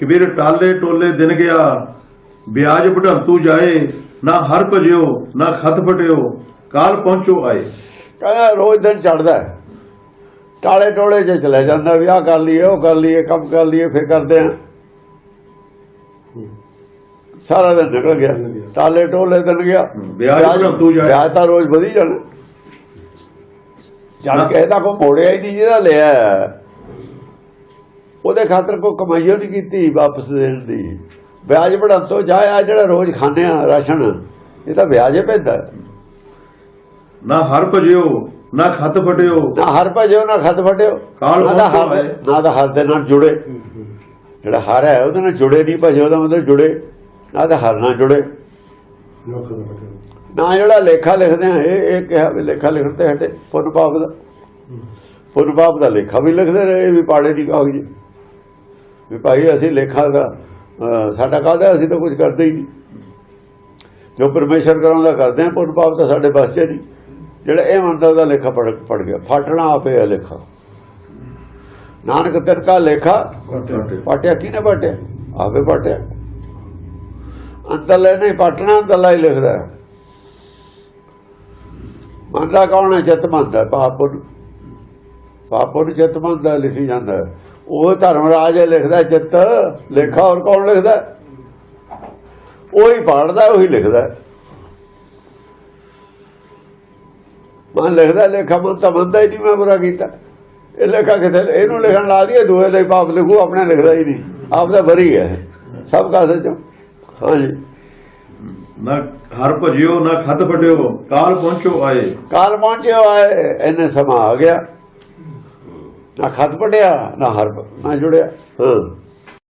ਕਬੀਰ ਟਾਲੇ ਟੋਲੇ ਦਿਨ ਗਿਆ ਵਿਆਜ ਵਢੰਤੂ ਜਾਏ ਨਾ ਹਰ ਭਜਿਓ ਨਾ ਖਤ ਫਟਿਓ ਕਾਲ ਪਹੁੰਚੋ ਆਏ। ਕਹਿੰਦਾ ਰੋਜ਼ ਦਿਨ ਚੜਦਾ ਟਾਲੇ ਟੋਲੇ ਜੇ ਚਲੇ ਜਾਂਦਾ ਵਿਆਹ ਕਰ ਲਈਏ ਉਹ ਕਰ ਲਈਏ ਕੰਮ ਕਰ ਲਈਏ ਫਿਰ ਕਰਦੇ ਆ ਸਾਰਾ ਦਿਨ ਨਿਕਲ ਗਿਆ। ਟਾਲੇ ਟੋਲੇ ਦਿਨ ਗਿਆ। ਵਿਆਜ ਵਢੰਤੂ ਜਾਏ। ਵਿਆਜ ਤਾਂ ਰੋਜ਼ ਵਧੀ ਜਾਣਾ। ਜਦ ਕੇ ਇਹਦਾ ਕੋ ਮੋੜਿਆ ਹੀ ਨਹੀਂ ਜਿਹਦਾ ਲਿਆ। ਉਹਦੇ ਖਾਤਰ ਕੋ ਕਮਾਈਓ ਨਹੀਂ ਕੀਤੀ ਵਾਪਸ ਦੇਣ ਦੀ। ਵਿਆਜ ਵਧਣ ਤੋਂ ਜਾਇਆ ਜਿਹੜਾ ਰੋਜ਼ ਖਾਂਦੇ ਆ ਰਾਸ਼ਨ ਇਹ ਤਾਂ ਵਿਆਜੇ ਪੈਂਦਾ। ਨਾ ਹਰ ਭਜਿਓ ਨਾ ਖਤ ਫਟਿਓ। ਨਾ ਹਰ ਭਜਿਓ ਨਾ ਖਤ ਫਟਿਓ। ਨਾ ਹਰ। ਨਾ ਤਾਂ ਹਰ ਦੇ ਨਾਲ ਜੁੜੇ। ਜਿਹੜਾ ਹਰ ਹੈ ਉਹਦੇ ਨਾਲ ਜੁੜੇ ਨਹੀਂ ਭਜਿਓ ਦਾ ਮਤਲਬ ਜੁੜੇ। ਨਾ ਤਾਂ ਹਰ ਨਾਲ ਜੁੜੇ। ਨਾ ਜਿਹੜਾ ਲੇਖਾ ਲਿਖਦੇ ਆ ਇਹ ਇਹ ਕਿਹਾ ਵੀ ਲੇਖਾ ਲਿਖਣ ਤੇ ਹਟੇ ਪੁੰਨ ਪਾਪ ਦਾ। ਪੁੰਨ ਪਾਪ ਦਾ ਲੇਖਾ ਵੀ ਲਿਖਦੇ ਰਹੇ ਵੀ ਪਾੜੇ ਦੀ ਕਾਗਜ਼। ਵੀ ਭਾਈ ਅਸੀਂ ਲੇਖਾ ਦਾ ਸਾਡਾ ਕਾਹਦਾ ਅਸੀਂ ਤਾਂ ਕੁਝ ਕਰਦੇ ਹੀ ਨਹੀਂ। ਜੋ ਪਰਮੇਸ਼ਰ ਕਰਾਉਂਦਾ ਕਰਦੇ ਆ ਪੁੰਨ ਪਾਪ ਤਾਂ ਸਾਡੇ ਬਸ 'ਚ ਨਹੀਂ ਜਿਹੜਾ ਇਹ ਮੰਨਦਾ ਉਹਦਾ ਲੇਖਾ ਪੜ ਪੜ ਗਿਆ। ਫਾਟਣਾ ਆਪੇ ਹੈ ਲੇਖਾ। ਨਾਨਕ ਤਿਰਕਾ ਲੇਖਾ। ਪਾਟਿਆ ਕਿਹਨੇ ਪਾਟਿਆ ਆਪੇ ਪਾਟਿਆ ਅੰਦਰਲੇ ਨਹੀਂ ਪਾਟਣਾ ਅੰਦਰਲਾ ਹੀ ਲਿਖਦਾ। ਮੰਨਦਾ ਕੌਣ ਹੈ? ਚਿੱਤ ਮੰਨਦਾ ਪਾਪ ਨੂੰ ਪਾਪ ਨੂੰ ਚਿੱਤ ਮੰਨਦਾ ਲਿਖੀ ਜਾਂਦਾ। ਉਹ ਧਰਮਰਾਜ ਲਿਖਦਾ ਚਿੱਤ ਲੇਖਾ ਹੋਰ ਕੌਣ ਲਿਖਦਾ ਹੈ? ਉਹੀ ਪੜਦਾ ਉਹੀ ਲਿਖਦਾ। ਮਨ ਲਿਖਦਾ ਲੇਖਾ ਮਨ ਤਾਂ ਮੰਨਦਾ ਹੀ ਨਹੀਂ ਮੈਂ ਬੁਰਾ ਕੀਤਾ। ਇਹ ਲੇਖਾ ਕਿਥੇ ਇਹਨੂੰ ਲਿਖਣ ਲਾ ਦਈਏ ਦੂਏ ਦਾ ਹੀ ਪਾਪ ਲਿਖੂ ਆਪਣੇ ਲਿਖਦਾ ਹੀ ਨਹੀਂ। ਆਪ ਦਾ ਬਰੀ ਹੈ। ਸਭ ਕਾਸੇ ਚੋਂ। ਹਾਂਜੀ। ਨਾ ਹਰ ਭਜਿਓ ਨਾ ਖਤ ਫਟਿਓ ਕਾਲ ਪਹੁੰਚੋ ਆਏ। ਕਾਲ ਪਹੁੰਚਿਆ ਆਏ ਇਹਨੇ ਸਮਾਂ ਆ ਗਿਆ। ਨਾ ਖਤ ਪੜਿਆ ਨਾ ਹਰ ਨਾ ਜੁੜਿਆ। ਹਾਂ।